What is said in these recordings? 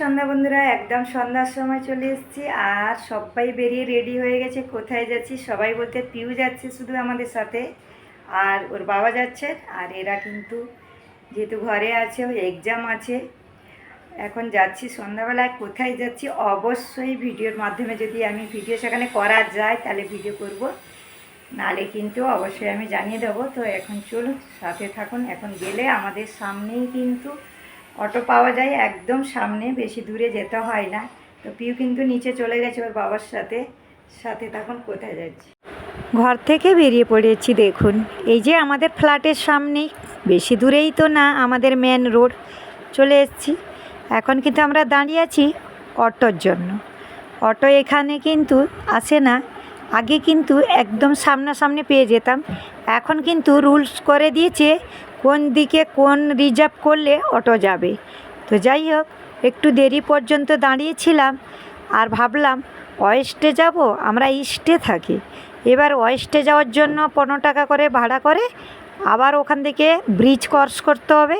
সন্ধ্যা বন্ধুরা, একদম সন্ধ্যার সময় চলে এসেছি আর সবাই বেরিয়ে রেডি হয়ে গেছে, কোথায় যাচ্ছি সবাই বলতে পিউ যাচ্ছে শুধু আমাদের সাথে আর ওর বাবা যাচ্ছে আর এরা কিন্তু যেহেতু ঘরে আছে, ওই এক্সাম আছে, এখন যাচ্ছি সন্ধ্যাবেলায়, কোথায় যাচ্ছি অবশ্যই ভিডিওর মাধ্যমে যদি আমি ভিডিও সেখানে করা যায় তাহলে ভিডিও করব, নালে কিন্তু অবশ্যই আমি জানিয়ে দেবো। তো এখন চলুন, সাথে থাকুন, এখন গেলে আমাদের সামনেই কিন্তু অটো পাওয়া যায় একদম সামনে, বেশি দূরে যেতে হয় না। তো পিউ কিন্তু নিচে চলে গেছে ওর বাবার সাথে। সাথে তখন কোথায় যাচ্ছি? ঘর থেকে বেরিয়ে পড়েছি, দেখুন। এই যে আমাদের ফ্ল্যাটের সামনেই। বেশি দূরেই তো না, আমাদের মেন রোড চলে এসেছি। এখন কিন্তু আমরা দাঁড়িয়ে আছি অটোর জন্য। অটো এখানে কিন্তু আসে না। আগে কিন্তু একদম সামনাসামনি পেয়ে যেতাম। এখন কিন্তু রুলস করে দিয়েছে কোন দিকে কোন রিজার্ভ করলে অটো যাবে। তো যাই হোক, একটু দেরি পর্যন্ত দাঁড়িয়েছিলাম আর ভাবলাম ওয়েস্টে যাব, আমরা ইস্টে থাকি। এবার ওয়েস্টে যাওয়ার জন্য পনেরো টাকা করে ভাড়া করে আবার ওখান থেকে ব্রিজ ক্রস করতে হবে,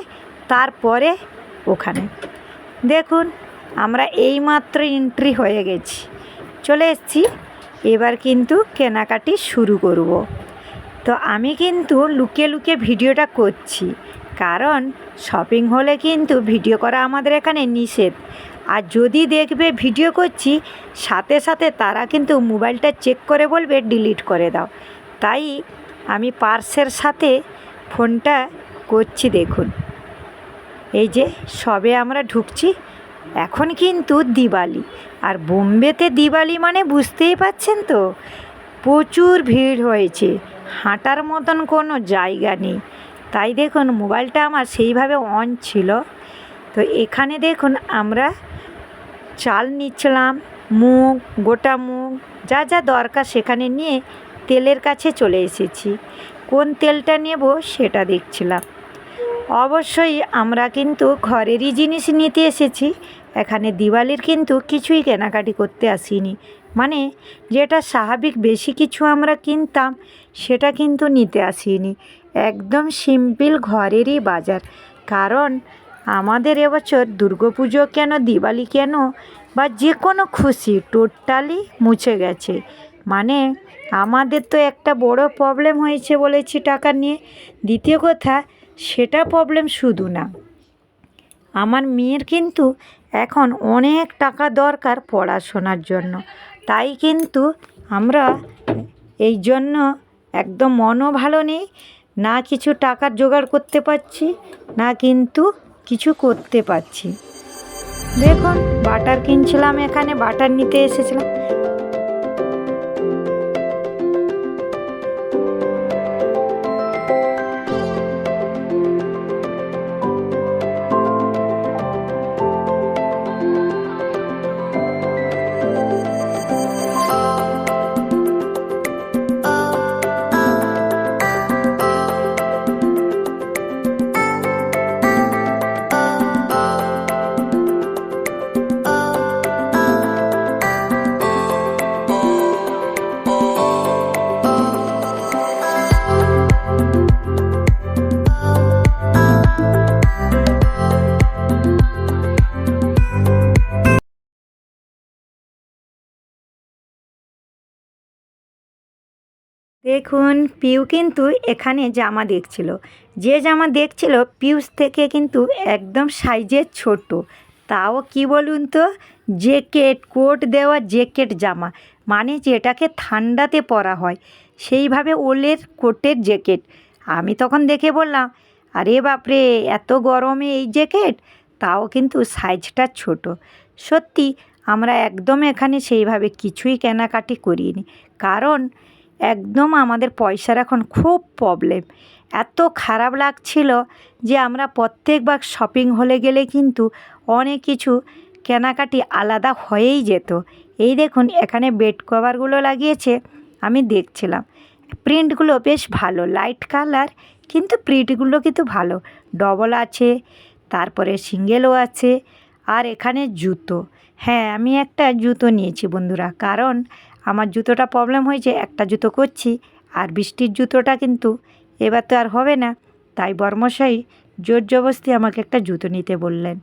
তারপরে ওখানে। দেখুন, আমরা এইমাত্র এন্ট্রি হয়ে গেছি। চলে এসেছি, এবার কিন্তু কেনাকাটি শুরু করব। তো আমি কিন্তু লুকিয়ে লুকিয়ে ভিডিওটা করছি। কারণ শপিং হলে কিন্তু ভিডিও করা আমাদের এখানে নিষেধ। আর যদি দেখবে ভিডিও করছি, সাথে সাথে তারা কিন্তু মোবাইলটা চেক করে বলবে ডিলিট করে দাও। তাই আমি পার্সের সাথে ফোনটা করছি দেখুন। এই যে সবে আমরা ঢুকছি, এখন কিন্তু দিওয়ালি। আর বোম্বেতে দিওয়ালি মানে বুঝতেই পাচ্ছেন তো? প্রচুর ভিড় হয়েছে। হাঁটার মতন কোনো জায়গা নেই। তাই দেখুন, মোবাইলটা আমার সেইভাবে অন ছিল। তো এখানে দেখুন, আমরা চাল নিচ্ছিলাম, মুগ, গোটা মুগ, যা যা দরকার সেখানে নিয়ে তেলের কাছে চলে এসেছি। কোন তেলটা নেব সেটা দেখছিলাম। অবশ্যই আমরা কিন্তু ঘরেরই জিনিস নিতে এসেছি। এখানে দিওয়ালির কিন্তু কিছুই কেনাকাটি করতে আসিনি। মানে যেটা স্বাভাবিক বেশি কিছু আমরা কিনতাম, সেটা কিন্তু নিতে আসিনি। একদম সিম্পল ঘরেরই বাজার। কারণ আমাদের এবছর দুর্গাপুজো কেন, দিওয়ালি কেন, বা যে কোনো খুশি টোটালি মুছে গেছে। মানে আমাদের তো একটা বড় প্রবলেম হয়েছে বলেছি টাকা নিয়ে। দ্বিতীয় কথা, সেটা প্রবলেম শুধু না। আমার মেয়ের কিন্তু এখন অনেক টাকা দরকার পড়াশোনার জন্য। তাই কিন্তু আমরা এই জন্য একদম মনও ভালো নেই, না কিছু টাকার জোগাড় করতে পারছি, না কিন্তু কিছু করতে পারছি। দেখুন, বাটার কিনছিলাম এখানে, বাটার নিতে এসেছিলাম। দেখুন, পিউ কিন্তু এখানে জামা দেখছিল। যে জামা দেখছিল, পিউস থেকে কিন্তু একদম সাইজে ছোট। তাও কি বলুন তো? জ্যাকেট, কোট দেওয়া জ্যাকেট জামা। মানে যেটাকে ঠান্ডাতে পরা হয়। সেইভাবে ওলের কোটের জ্যাকেট। আমি তখন দেখে বললাম, আরে বাপরে, এত গরমে এই জ্যাকেট? তাও কিন্তু সাইজটা ছোট। সত্যি, আমরা একদম এখানে সেইভাবে কিছুই কেনাকাটি করিনি। কারণ একদম আমাদের পয়সার এখন খুব প্রবলেম এত খারাপ লাগছিল যে আমরা প্রত্যেকবার শপিং হলে গেলে কিন্তু অনেক কিছু কেনাকাটি আলাদা হয়েই যেত। এই দেখুন, এখানে বেড কভারগুলো লাগিয়েছে, আমি দেখছিলাম। প্রিন্টগুলো বেশ ভালো লাইট কালার কিন্তু প্রিন্টগুলো কিন্তু ভালো। ডবল আছে, তারপরে সিঙ্গেলও আছে, আর এখানে জুতো। হ্যাঁ আমি একটা জুতো নিয়েছি বন্ধুরা, কারণ আমার জুতোটা প্রবলেম হয়েছে, একটা জুতো করছি, আর বৃষ্টির জুতোটা কিন্তু এবার তো আর হবে না। তাই বর্মশাই জোর জবস্তি আমাকে একটা জুতো নিতে বললেন।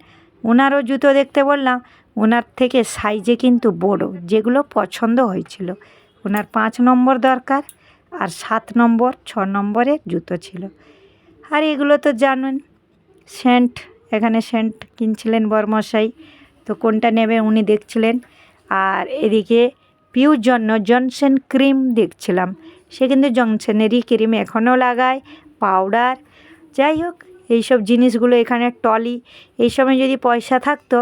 ওনারও জুতো দেখতে বললাম ওনার থেকে সাইজে কিন্তু বড়, যেগুলো পছন্দ হয়েছিল। ওনার পাঁচ নম্বর দরকার, আর সাত নম্বর, ছ নম্বরের জুতো ছিল। আর এগুলো তো জানেন সেন্ট এখানে সেন্ট কিনছিলেন বরমশাই, তো কোনটা নেবে উনি দেখছিলেন। আর এদিকে পিউর জন্য জনসন ক্রিম দেখছিলাম। সে কিন্তু জনসনেরই ক্রিম এখনও লাগায় পাউডার। যাই হোক, এইসব জিনিসগুলো এখানে টলি। এই সময় যদি পয়সা থাকতো,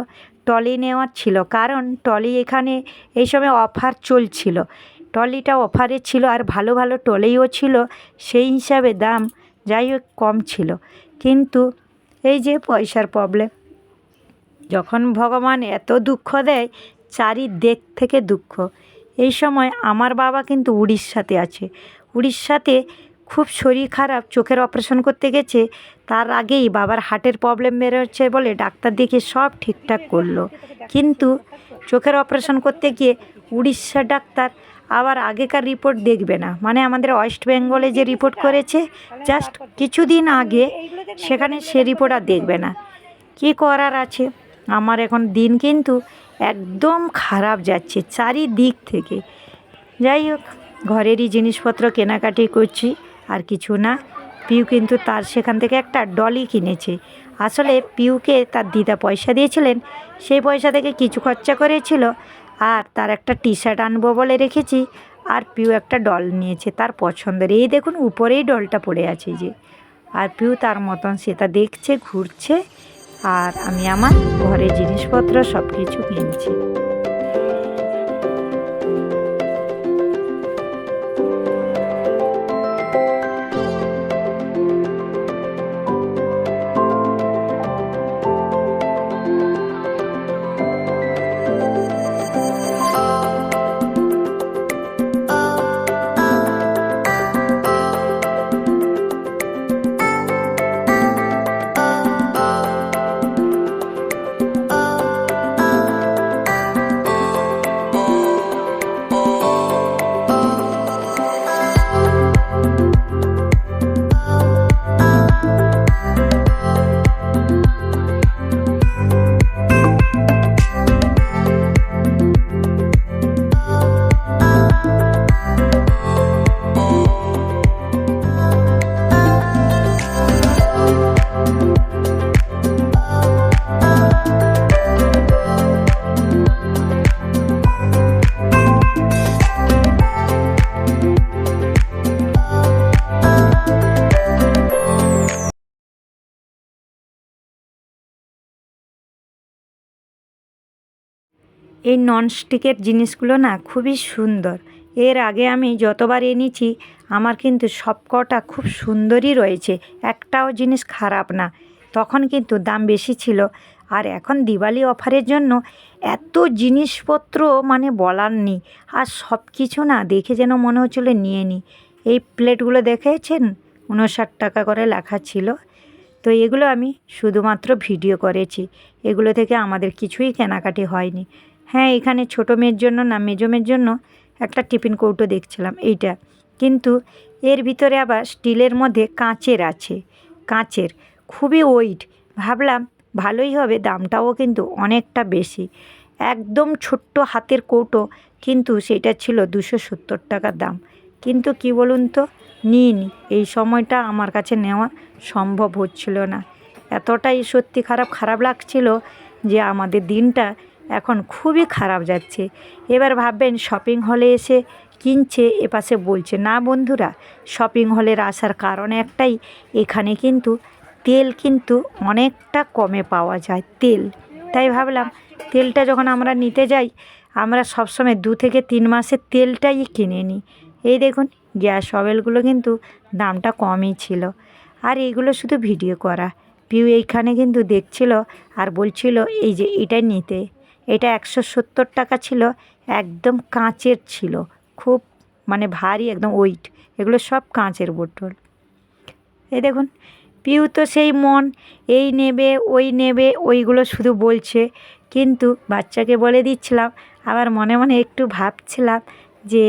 টলি নেওয়ার ছিল। কারণ টলি এখানে এই সময় অফার চলছিল। টলিটা অফারে ছিল আর ভালো ভালো টলিও ছিল, সেই হিসাবে দাম যাই হোক কম ছিল। কিন্তু এই যে পয়সার প্রবলেম যখন ভগবান এত দুঃখ দেয়, চারিদিক থেকে দুঃখ। এই সময় আমার বাবা কিন্তু উড়িষ্যাতে আছে। উড়িষ্যাতে খুব শরীর খারাপ, চোখের অপারেশন করতে গেছে। তার আগেই বাবার হার্টের প্রবলেম বেরোচ্ছে বলে ডাক্তার দেখে সব ঠিকঠাক করল। কিন্তু চোখের অপারেশন করতে গিয়ে উড়িষ্যার ডাক্তার আবার আগেকার রিপোর্ট দেখবে না। মানে আমাদের ওয়েস্ট বেঙ্গলে যে রিপোর্ট করেছে জাস্ট কিছুদিন আগে সেখানে সে রিপোর্ট আর দেখবে না। কী করার আছে? আমার এখন দিন কিন্তু একদম খারাপ যাচ্ছে চারিদিক থেকে। যাই হোক, ঘরেরই জিনিসপত্র কেনাকাটি করছি, আর কিছু না। পিউ কিন্তু তার সেখান থেকে একটা ডলি কিনেছে। আসলে পিউকে তার দিদা পয়সা দিয়েছিলেন, সেই পয়সা থেকে কিছু খরচা করেছিল, আর তার একটা টি শার্ট আনব বলে রেখেছি, আর পিউ একটা ডল নিয়েছে তার পছন্দের। এই দেখুন, উপরেই ডলটা পড়ে আছে যে। আর পিউ তার মতন সেটা দেখছে, ঘুরছে আর আমি আমার ঘরে জিনিসপত্র সব কিছু কিনছি। এই ননস্টিকের জিনিসগুলো না খুবই সুন্দর। এর আগে আমি যতবার এনেছি, আমার কিন্তু সবকটা খুব সুন্দরই রয়েছে, একটাও জিনিস খারাপ না। তখন কিন্তু দাম বেশি ছিল। আর এখন দিওয়ালি অফারের জন্য এত জিনিসপত্র মানে বলার নেই। আর সব কিছু না দেখে যেন মনে হচ্ছিল নিয়ে নিই। এই প্লেটগুলো দেখেছেন? উনষাট টাকা করে লেখা ছিল। তো এগুলো আমি শুধুমাত্র ভিডিও করেছি। এগুলো থেকে আমাদের কিছুই কেনাকাটি হয়নি। হ্যাঁ এখানে ছোটো মেয়ের জন্য না, মেজো মেয়ের জন্য একটা টিফিন কৌটো দেখছিলাম, এইটা। কিন্তু এর ভিতরে আবার স্টিলের মধ্যে কাঁচের আছে, কাঁচের। খুবই ওয়েট ভাবলাম ভালোই হবে, দামটাও কিন্তু অনেকটা বেশি। একদম ছোট্ট হাতের কৌটো, কিন্তু সেটা ছিল দুশো সত্তর টাকার দাম। কিন্তু কি বলুন তো, নিন, এই সময়টা আমার কাছে নেওয়া সম্ভব হচ্ছিল না। এতটাই সত্যি খারাপ খারাপ লাগছিল যে আমাদের দিনটা এখন খুবই খারাপ যাচ্ছে। এবার ভাববেন শপিং হলে এসে কিনছে, এপাশে বলছে, না বন্ধুরা শপিং হলের আসার কারণ একটাই, এখানে কিন্তু তেল কিন্তু অনেকটা কমে পাওয়া যায়, তেল। তাই ভাবলাম, তেলটা যখন আমরা নিতে যাই, আমরা সবসময় দু থেকে তিন মাসের তেলটাই কিনে নিই। এই দেখুন, গ্যাস অয়েলগুলো কিন্তু দামটা কমই ছিল। আর এইগুলো শুধু ভিডিও করা। পিউ এইখানে কিন্তু দেখছিল আর বলছিল, এই যে এটা নিতে। এটা একশো সত্তর টাকা ছিল, একদম কাঁচের ছিল। খুব মানে ভারী, একদম ওয়েট এগুলো সব কাঁচের বোতল। এই দেখুন, পিউ তো সেই মন, এই নেবে, ওই নেবে, ওইগুলো শুধু বলছে। কিন্তু বাচ্চাকে বলে দিচ্ছিলাম, আবার মনে মনে একটু ভাবছিলাম যে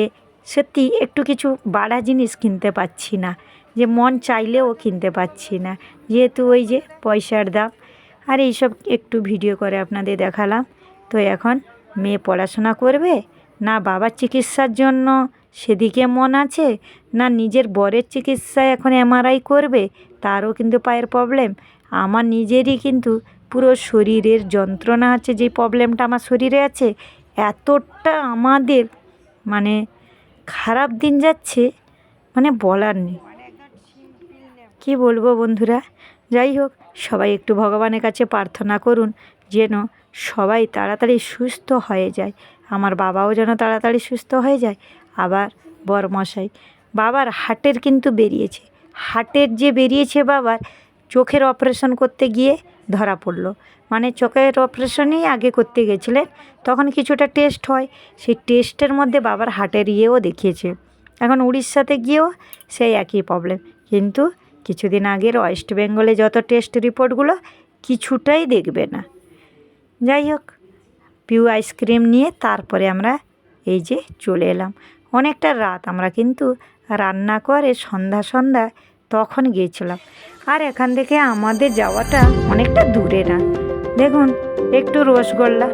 সত্যি একটু কিছু বাড়া জিনিস কিনতে পারছি না, যে মন চাইলেও কিনতে পারছি না। যেহেতু ওই যে পয়সার দাম। আর এইসব একটু ভিডিও করে আপনাদের দেখালাম। তো এখন মেয়ে পড়াশোনা করবে না বাবার চিকিৎসার জন্য? সেদিকে মন আছে? না নিজের বরের চিকিৎসায় এখন এমআরআই করবে? তারও কিন্তু পায়ের প্রবলেম আমার নিজেরই কিন্তু পুরো শরীরের যন্ত্রণা আছে, যে প্রবলেমটা আমার শরীরে আছে। এতটা আমাদের মানে খারাপ দিন যাচ্ছে মানে বলার নেই। কি বলব বন্ধুরা? যাই হোক, সবাই একটু ভগবানের কাছে প্রার্থনা করুন, যেন সবাই তাড়াতাড়ি সুস্থ হয়ে যায়। আমার বাবাও যেন তাড়াতাড়ি সুস্থ হয়ে যায়। আবার বরমশাই, বাবার হার্টের কিন্তু বেরিয়েছে। হার্টের যে বেরিয়েছে বাবার, চোখের অপারেশন করতে গিয়ে ধরা পড়ল। মানে চোখের অপারেশনই আগে করতে গেছিলেন, তখন কিছুটা টেস্ট হয়। সেই টেস্টের মধ্যে বাবার হার্টের ইয়েও দেখিয়েছে। এখন উড়িষ্যাতে গিয়েও সেই একই প্রবলেম কিন্তু কিছুদিন আগের ওয়েস্ট বেঙ্গলে যত টেস্ট রিপোর্টগুলো কিছুটাই দেখবে না। যাই হোক পিউ আইসক্রিম নিয়ে তারপরে আমরা এই যে চলে এলাম। অনেকটা রাত, আমরা কিন্তু রান্না করে সন্ধ্যা সন্ধ্যা তখন গিয়েছিলাম। আর এখান থেকে আমাদের যাওয়াটা অনেকটা দূরে না। দেখুন, একটু রসগোল্লা।